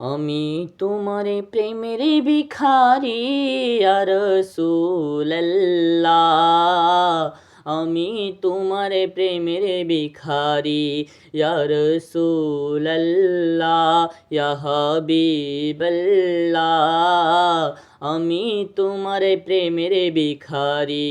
আমি তোমার প্রেমের ভিখারি, আর আমি তোমার প্রেমের ভিখারি ইয়া রাসূলুল্লাহ। ইয়া হাবিবাল্লাহ। আমি তোমার প্রেমের ভিখারি।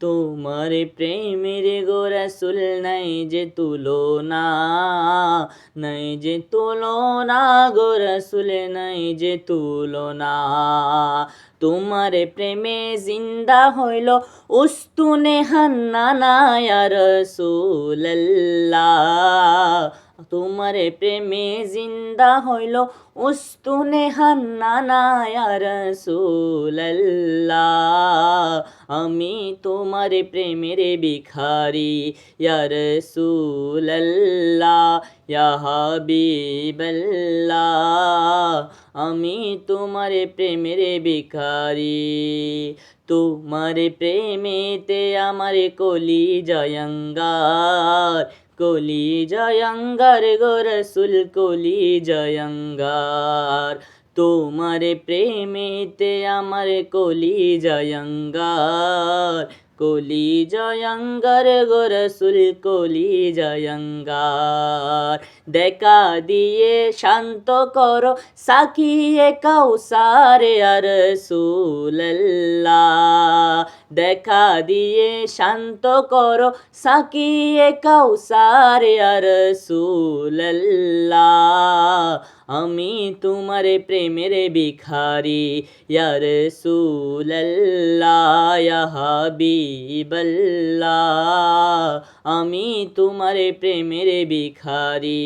তোমার প্রেমের গো রাসূল নাই যে তুলনা, নাই যে তুলনা গো রাসূল নাই যে তুলনা। তোমার প্রেমে জিন্দা হইল উস্তুনে হান্নানা ইয়া রাসূলুল্লাহ। তোমার প্রেমে জিন্দা হইল উস্তুনে হান্নানা রাসূলুল্লাহ। আমি তোমার প্রেমের ভিখারি, ইয়া রাসূলুল্লাহ, ইয়া হাবিবাল্লাহ। আমি তোমার প্রেমের ভিখারি, তোমার প্রেমেতে আমার কলি জয়ঙ্গার কলি জয়ঙ্গার গো রসুল কলি জয়ঙ্গার তোমার প্রেমেতে আমার কলি জয়ঙ্গার কলি জয়ঙ্গার গো রসুল কলি জয়ঙ্গার দেখা দিয়ে শান্ত করো সাকিয়ে কাউসারে আর রসুল্লাহ দেখা দিয়ে শান্ত করো, সাকিয়ে কাউসারে রসুল্লাহ আমি তোমার প্রেমের ভিখারি ইয়া রাসূলুল্লাহ, ইয়া হাবিবাল্লাহ। আমি তোমার প্রেমের ভিখারি।